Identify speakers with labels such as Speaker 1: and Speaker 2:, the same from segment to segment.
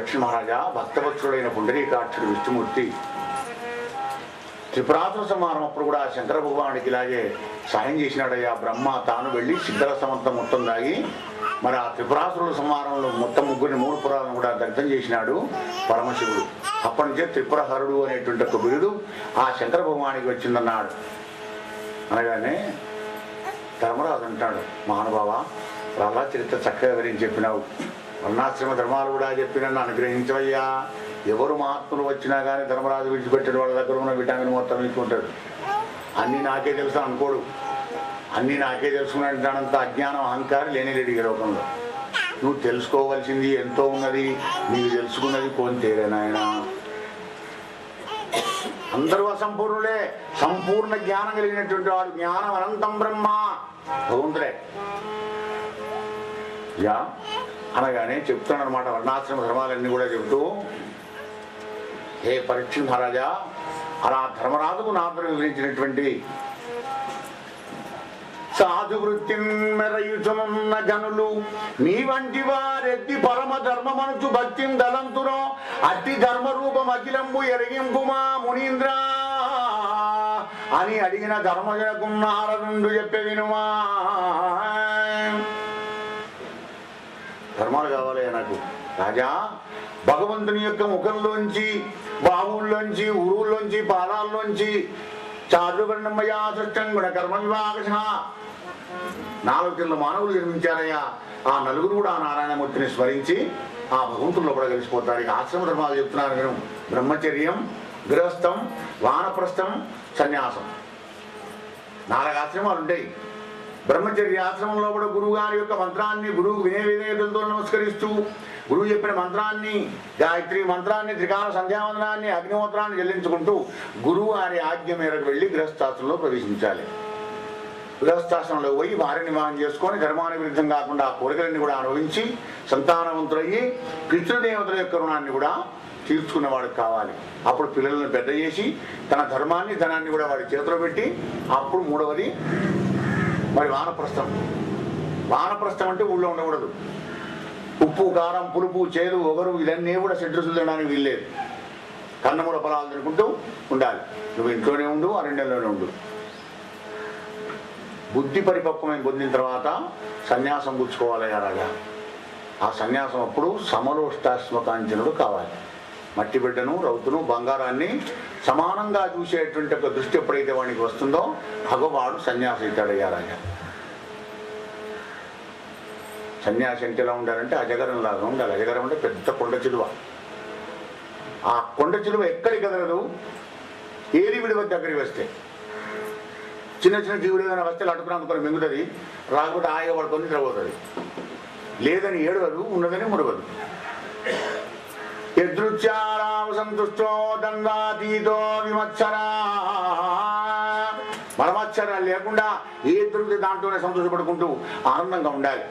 Speaker 1: ఏ పరీక్ష మహారాజా భక్తవత్సుడైన పుండరీకాక్షుడు విష్ణుమూర్తి. త్రిపురాసుర సంహారం అప్పుడు కూడా శంకర భగవానుడికి ఇలాగే సాయం చేసినాడయ్యా. బ్రహ్మ తాను వెళ్ళి సిద్ధరసమంతా మొత్తం దాగి మరి ఆ త్రిపురాసురుల సంహారంలో మొత్తం ముగ్గురిని మూడు పురాలను కూడా దగ్ధం చేసినాడు పరమశివుడు. అప్పటి నుంచే త్రిపురహరుడు అనేటువంటి ఒక బిరుదు ఆ శంకర భగవానికి వచ్చిందన్నాడు. అనగానే ధర్మరాజు అంటాడు మహానుభావ రాలా చరిత్ర చక్కగా వివరించి చెప్పినావు. వర్ణాశ్రమ ధర్మాలు కూడా చెప్పి నన్ను అనుగ్రహించవయ్యా. ఎవరు మహాత్ములు వచ్చినా కానీ ధర్మరాజు విడిచిపెట్టిన వాళ్ళ దగ్గర ఉన్న విటామిన్ మొత్తం ఇచ్చుకుంటాడు. అన్నీ నాకే తెలుసు అనుకోడు. అన్నీ నాకే తెలుసుకున్నట్టు అజ్ఞానం అహంకారం లేని లేడు ఈ లోకంలో. నువ్వు తెలుసుకోవలసింది ఎంతో ఉన్నది నీకు తెలుసుకున్నది కొంతేరే నాయనా. అందరూ అసంపూర్ణులే. సంపూర్ణ జ్ఞానం కలిగినటువంటి వాడు జ్ఞానం అనంతం బ్రహ్మ. భగవంతుడే. యా? అనగానే చెప్తున్నాడు అనమాట వర్ణాశ్రమ ధర్మాలన్నీ కూడా చెబుతూ హే పరీక్ష మహారాజా అలా ధర్మరాజుకు నాపరి వివరించినటువంటి సాధు వృత్తిమెరయుచునున్న జనులు మీ వంటి వారెత్తి పరమ ధర్మమనుచు భక్తిం దలంతునో అట్టి ధర్మ రూపం అఖిలంబు ఎరిగింపుమా మునీంద్ర అని అడిగిన ధర్మజనకు నారదుండు చెప్పే వినుమా. ధర్మాలు కావాలి నాకు. రాజా భగవంతుని యొక్క ముఖంలోంచి బావుల్లోంచి ఉరువుల్లోంచి పాదాల్లోంచి చారువర్ణమయా సృష్టం గుణ కర్మ వివాహ నాలుగు కింద మానవులు జన్మించారయ్యా. ఆ నలుగురు కూడా ఆ నారాయణమూర్తిని స్మరించి ఆ భగవంతుల్లో కూడా కలిసిపోతారు. ఇక ఆశ్రమ ధర్మాలు చెప్తున్నారు నేను. బ్రహ్మచర్యం గృహస్థం వానప్రస్థం సన్యాసం. నాలుగు ఆశ్రమాలు ఉంటాయి. బ్రహ్మచర్య ఆశ్రమంలో కూడా గురువు గారి యొక్క మంత్రాన్ని గురువు వినయ విధేయతలతో నమస్కరిస్తూ గురువు చెప్పిన మంత్రాన్ని గాయత్రి మంత్రాన్ని త్రికాల సంధ్యావందనాన్ని అగ్నిహోత్రాన్ని చెల్లించుకుంటూ గురువు గారి ఆజ్ఞ మేరకు వెళ్ళి గృహస్థాశ్రంలో ప్రవేశించాలి. గృహస్థాశ్రంలో పోయి వారిని నివాహం చేసుకొని ధర్మాని విరుద్ధం కాకుండా ఆ కోరికలన్నీ కూడా అనుభవించి సంతానవంతులయ్యి కృష్ణదేవతల యొక్క రుణాన్ని కూడా తీర్చుకున్నవాడు కావాలి. అప్పుడు పిల్లలను పెద్ద చేసి తన ధర్మాన్ని ధనాన్ని కూడా వాడి చేతిలో పెట్టి అప్పుడు మూడవది మరి వానప్రస్థం. వానప్రస్థం అంటే ఊళ్ళో ఉండకూడదు. ఉప్పు కారం పులుపు చేదు ఒగరు ఇవన్నీ కూడా సెంట్రసులు తినడానికి వీల్లేదు. కన్నమూల ఫలాలు తినుకుంటూ ఉండాలి. నువ్వు ఇంట్లోనే ఉండు అరణ్యంలోనే ఉండు. బుద్ధి పరిపక్వమైన పొందిన తర్వాత సన్యాసం పుచ్చుకోవాలి రాజా. ఆ సన్యాసం అప్పుడు సమలోష్టాశ్మకాంచనుడు కావాలి. మట్టి బిడ్డను రౌతును బంగారాన్ని సమానంగా చూసేటువంటి ఒక దృష్టి ఎప్పుడైతే వానికి వస్తుందో భగవాడు సన్యాసి అవుతాడయ్యా రాజా సన్యాసి అంటే ఎలా ఉండాలంటే అజగరం లాగా ఉండాలి. అజగరం అంటే పెద్ద కొండ చిలువ. ఆ కొండ చిలువ ఎక్కడికి కదలదు ఏరి విడివ దగ్గరికి వస్తే? చిన్న చిన్న జీవుడు ఏదైనా వస్తే అటుకుని మింగుతుంది. రాకపోతే ఆయ పడుకొని లేదని ఏడవదు ఉన్నదని ముడవదు యదృత్యారామసంతుష్టో దండాతీతో విమత్సరా. మలమత్సరాలు లేకుండా ఏ దొరికితే దాంట్లోనే సంతోషపడుకుంటూ ఆనందంగా ఉండాలి.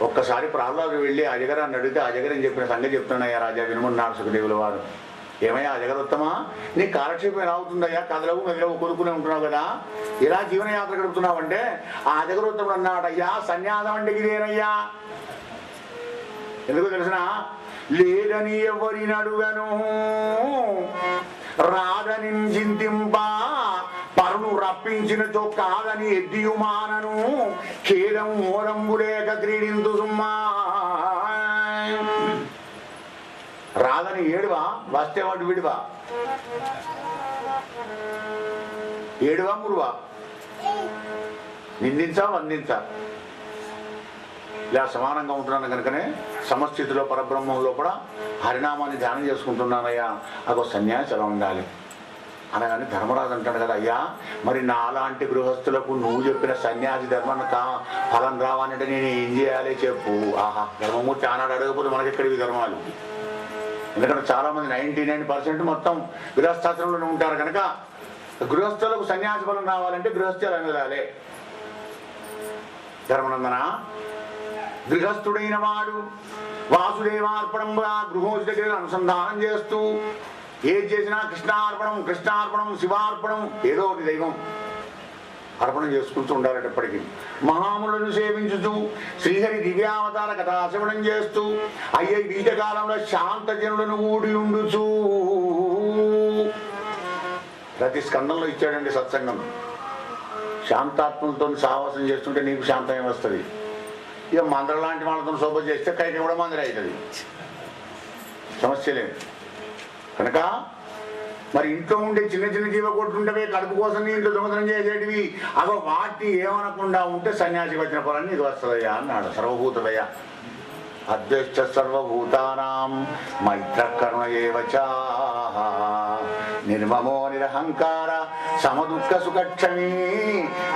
Speaker 1: ఒక్కసారి ప్రహ్లాదుడు వెళ్ళి అజగరాన్ని అడిగితే అజగరని చెప్పిన సంగతి చెప్తున్నాయా రాజా వినుమన్నాడు సుఖదేవుల వారు. ఏమయ్యా అజగరోత్తమా నీ కాలక్షేపం ఎలా అవుతుందయ్యా? కథలవు మెదలవు కొనుక్కునే ఉంటున్నావు కదా. ఇలా జీవనయాత్ర గడుపుతున్నావు అంటే ఆ అజగరోత్తముడు అన్నాడయ్యా సన్యాసం అంటే ఇదేనయ్యా. ఎందుకు తెలిసిన? లేదని ఎవరి అడుగను? రాదని చింతింపా పరును రప్పించినతో కాదని ఎద్దియుమానను ఖేదం మోదంబు లేక క్రీడింతు సుమ్మా. రాదని ఏడువా? వస్తే వాడు విడువా? ఏడువా మురువా? నిందించా వందించా? ఇలా సమానంగా ఉంటున్నాను కనుకనే సమస్థితిలో పరబ్రహ్మం లోపల హరినామాన్ని ధ్యానం చేసుకుంటున్నానయ్యా. అగో సన్యాసి ఎలా ఉండాలి. అనగానే ధర్మరాజు అంటాడు కదా అయ్యా మరి నాలాంటి గృహస్థులకు నువ్వు చెప్పిన సన్యాసి ధర్మం కా ఫలం రావాలంటే నేను ఏం చేయాలి చెప్పు. ఆహా ధర్మమూర్తి ఆనాడు అడగకపోతే మనకి ఎక్కడివి ధర్మాలు? ఎందుకంటే చాలామంది నైంటీ నైన్ పర్సెంట్ మొత్తం గృహస్థాశ్రంలోనే ఉంటారు కనుక గృహస్థులకు సన్యాసి ఫలం రావాలంటే గృహస్థులు వెళ్ళాలి ధర్మనందన గృహస్థుడైన వాడు వాసుదేవార్పణంగా గృహోచి దగ్గర అనుసంధానం చేస్తూ ఏది చేసినా కృష్ణార్పణం కృష్ణార్పణం శివార్పణం ఏదో ఒకటి దైవం అర్పణం చేసుకుంటూ ఉండాలటప్పటికీ మహాములను సేవించుతూ శ్రీహరి దివ్యావతార కథాశ్రవణం చేస్తూ అయ్యే బీజకాలంలో శాంతజనులను ఊడి ఉండుచూ ప్రతి స్కందంలో ఇచ్చాడండి సత్సంగం. శాంతాత్మలతో సాహసం చేస్తుంటే నీకు శాంతమే వస్తుంది ఇక మందర లాంటి వాళ్ళతో శోభ చేస్తే కైకి కూడా మందిర అవుతుంది. సమస్య లేదు కనుక మరి ఇంట్లో ఉండే చిన్న చిన్న జీవ కొట్టుంటవే కడుపు కోసం నీ ఇంట్లో దొంగతనం చేసేటివి. అగో వాటి ఏమనకుండా ఉంటే సన్యాసి వచ్చిన పొలాన్ని ఇది వస్తుందయ్యా అన్నాడు సర్వభూతదయ్యా అధ్యక్ష సర్వభూతానాం మైత్ర కరుణ ఏవచా నిర్మమో నిరహంకార సమదుఃఖ సుఖక్షమీ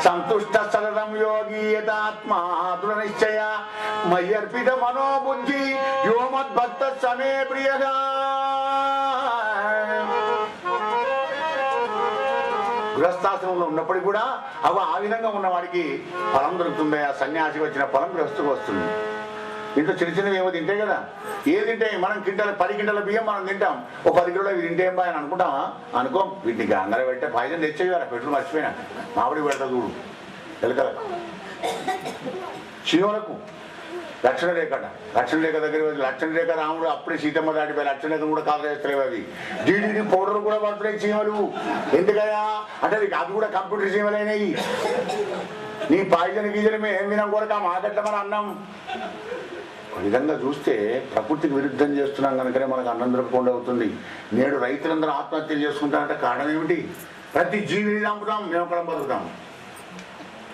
Speaker 1: సంతుష్ట సరళం యోగి యథాత్మా దృఢ నిశ్చయ మయ్యర్పిత మనోబుద్ధి యో మద్భక్త సమే ప్రియగా గృహస్థాశ్రమంలో ఉన్నప్పటికీ కూడా అవి ఆ విధంగా ఉన్నవాడికి ఫలం దొరుకుతుంది ఆ సన్యాసి వచ్చిన ఫలం గృహస్థుకు వస్తుంది. ఇంట్లో చిన్న చిన్నవి ఏమో తింటే కదా. ఏది తింటే మనం కింటల పది గింటల బియ్యం మనం తింటాం. ఓ పది కిలోలు ఇవి తింటే బాయ్ అని అనుకుంటామా అనుకో వీటిని అందరూ పెట్టే పాయిజన్ తెచ్చేవారు పెట్టుడు మర్చిపోయినా. మామిడి పెడతా చూడు. ఎలకలకు శివులకు లక్షణ రేఖ లక్షణ రేఖ దగ్గర లక్షణ రేఖ రాముడు అప్పుడే సీతమ్మ దాటిపోయి లక్షణ రేఖ కూడా కాలు చేస్తలేవు అవి. డీడీడీ పౌడర్ కూడా పడుతున్నాయి చీమలు. ఎందుకయా అంటే అది కూడా కంప్యూటర్ చీమలైనవి నీ పాయిజన్ గీజనమే ఏం తినం కూడా మాకట్ల మన అన్నం. విధంగా చూస్తే ప్రకృతికి విరుద్ధం చేస్తున్నాం కనుకనే మనకు అన్నం దొరకకుండా అవుతుంది. నేడు రైతులందరూ ఆత్మహత్యలు చేసుకుంటారంటే కారణం ఏమిటి? ప్రతి జీవిని చంపుతాం మేము కూడా బతుకుతాం.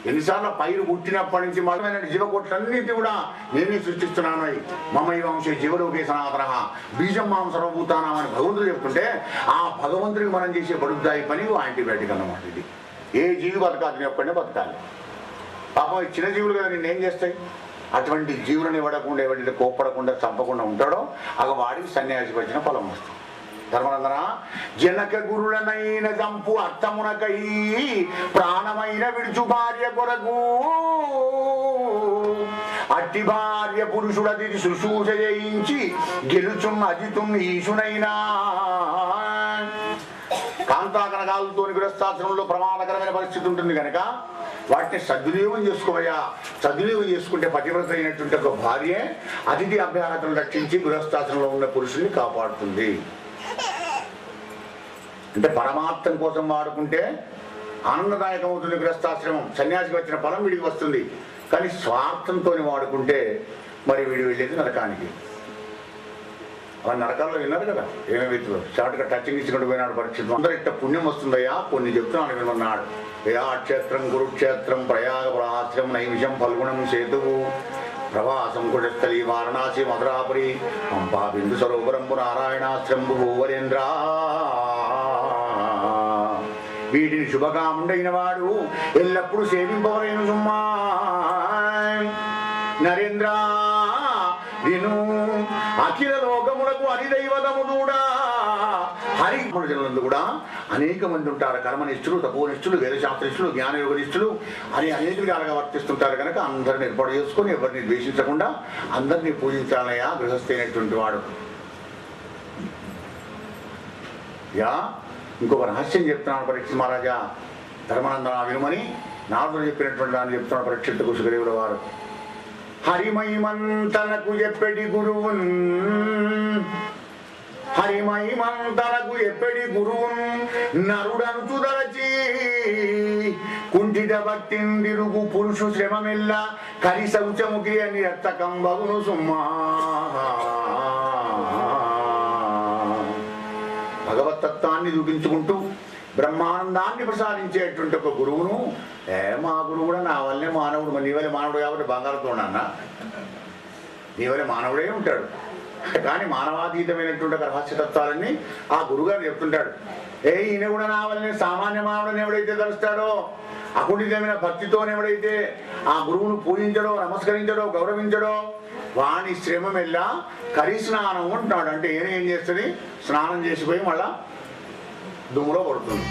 Speaker 1: ఎన్నిసార్లు పైరు పుట్టినప్పటి నుంచి మతమైన జీవకోట్లన్నింటి కూడా నేనే సృష్టిస్తున్నాను అయి. మమై వంశే జీవలోకే సనాతన బీజం మాం సర్వభూతానం అని భగవంతుడు చెప్తుంటే ఆ భగవంతుడికి మనం చేసే బడుద్దాయి పని యాంటీబయాటిక్ అన్నమాట ఇది. ఏ జీవి బతకాలి నేను బతకాలి. పాపం ఈ చిన్న జీవులు కదా నేను ఏం చేస్తాయి? అటువంటి జీవులను ఇవ్వడకుండా ఎవరి కోప్పడకుండా చంపకుండా ఉంటాడో అగ వాడికి సన్యాసి వచ్చిన ఫలం వస్తుంది. ధర్మనందన? జనక గురులనైన చంపు అర్థమునకై ప్రాణమైన విడుచు భార్య కొరకు. అట్టి భార్య పురుషుడది శుశ్రూష చేయించి గెలుచున్న అజితుం ఈశునైనా. కాంతాకనకాలతో గృహస్థాశ్రమంలో ప్రమాదకరమైన పరిస్థితి ఉంటుంది కనుక వాటిని సద్వినియోగం చేసుకోవయ్యా. సద్వినియోగం చేసుకుంటే పతివ్రత అయినటువంటి ఒక భార్య అతిథి అభ్యాగతను రక్షించి గృహస్థాసనంలో ఉన్న పురుషుల్ని కాపాడుతుంది. అంటే పరమార్థం కోసం వాడుకుంటే ఆనందదాయకం అవుతుంది గృహస్థాశ్రమం. సన్యాసికి వచ్చిన ఫలం వీడికి వస్తుంది. కానీ స్వార్థంతో వాడుకుంటే మరి వీడు వెళ్ళేది నరకానికి. అలా నరకాల్లో విన్నారు కదా? ఏమేమి షార్ట్గా టచింగ్ ఇచ్చుకుంటూ పోయినాడు పరీక్ష అందరూ ఇట్ట పుణ్యం వస్తుందయ్యా. కొన్ని చెప్తున్నాను వినున్నాడు. క్షేత్రం కురుక్షేత్రం ప్రయాగపురాశ్రం నైమిషం ఫల్గుణం సేతువు ప్రభాసం కుటస్థలి వారణాసి మధురాపురి పంపా బిందు సరోవరంపు నారాయణాశ్రంబు భూవరేంద్ర. వీటిని శుభకాముడైన వాడు ఎల్లప్పుడూ సేవింపవలేను సుమ్మా. నరేంద్రా. హరి జనులందు కూడా అనేక మంది ఉంటారు. కర్మనిష్ఠులు తపోనిష్ఠులు వేదశాస్త్రనిష్ఠులు జ్ఞానయోగనిష్ఠులు. అని అనేక విధాలుగా వర్తిస్తుంటారు కనుక అందరిని ఏర్పాటు చేసుకొని ఎవరిని ద్వేషించకుండా అందరినీ పూజించాలయా గృహస్థైనటువంటి వాడు. యా ఇంకొక రహస్యం చెప్తున్నాను పరీక్ష మహారాజా. ధర్మానందన వినుమని నారదుడు చెప్పినటువంటి దాన్ని చెప్తున్నాడు పరీక్షిత కుశగరేవుల వారు. హరిమయమంతనకు చెప్పెడి గురువున్ హరిమహిమంతనకు ఎప్పటి గురువున్ నరుడను దరచి కుంఠిత భక్తిందిరుగు పురుషు శ్రమమెల్ల కరి శౌచముఖి అని రక్తకం బగును సుమ్మా భగవతత్వాన్ని చూపించుకుంటూ బ్రహ్మానందాన్ని ప్రసాదించేటువంటి ఒక గురువును. ఏ మా గురువు కూడా నా వల్లే మానవుడు నీ వల్లే మానవుడు కాబట్టి బంగారుతో నాన్న నీ వల్లే మానవుడే ఉంటాడు. కానీ మానవాతీతమైనటువంటి ఒక రహస్యతత్వాలన్నీ ఆ గురుగారు చెప్తుంటాడు. ఏ ఈయన కూడా నా వల్లనే సామాన్య మానవుడిని ఎవడైతే తలుస్తాడో అకుంఠితమైన భక్తితోని ఎవడైతే ఆ గురువును పూజించడో నమస్కరించడో గౌరవించడో వాని శ్రమ మెల్ల కరి స్నానం అంటున్నాడు. అంటే ఏం చేస్తుంది? స్నానం చేసిపోయి మళ్ళా దుమ్ములో పడుతుంది.